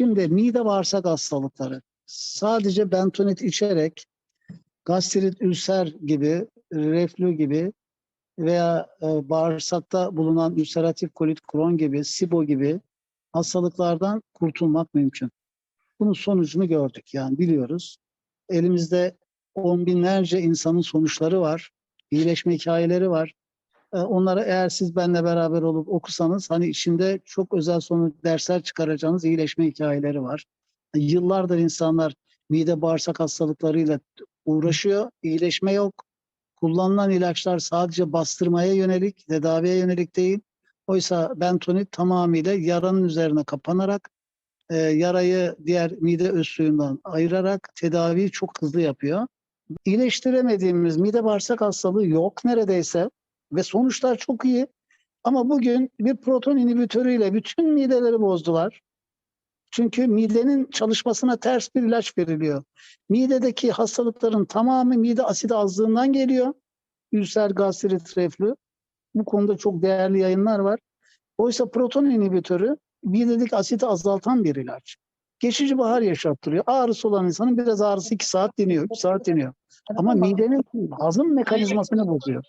Şimdi mide bağırsak hastalıkları sadece bentonit içerek gastrit, ülser gibi, reflü gibi veya e, bağırsakta bulunan ülseratif kolit, Crohn gibi, SIBO gibi hastalıklardan kurtulmak mümkün. Bunun sonucunu gördük yani biliyoruz. Elimizde on binlerce insanın sonuçları var. iyileşme hikayeleri var. E, Onları eğer siz benimle beraber olup okusanız hani içinde çok özel sonuç dersler çıkaracağınız iyileşme hikayeleri var. Yıllardır insanlar mide bağırsak hastalıklarıyla uğraşıyor. iyileşme yok. Kullanılan ilaçlar sadece bastırmaya yönelik, tedaviye yönelik değil. Oysa bentonit tamamıyla yaranın üzerine kapanarak e, yarayı diğer mide öz ayırarak tedaviyi çok hızlı yapıyor. İyileştiremediğimiz mide bağırsak hastalığı yok neredeyse ve sonuçlar çok iyi. Ama bugün bir proton inhibitörüyle bütün mideleri bozdular. Çünkü midenin çalışmasına ters bir ilaç veriliyor. Midedeki hastalıkların tamamı mide asidi azlığından geliyor. Ülser, gastrit, reflü. Bu konuda çok değerli yayınlar var. Oysa proton inhibitörü midedeki asiti azaltan bir ilaç. Geçici bahar yaşattırıyor. Ağrısı olan insanın biraz ağrısı 2 saat diniyor, 3 saat diniyor. Ama midenin hazım mekanizmasını bozuyor.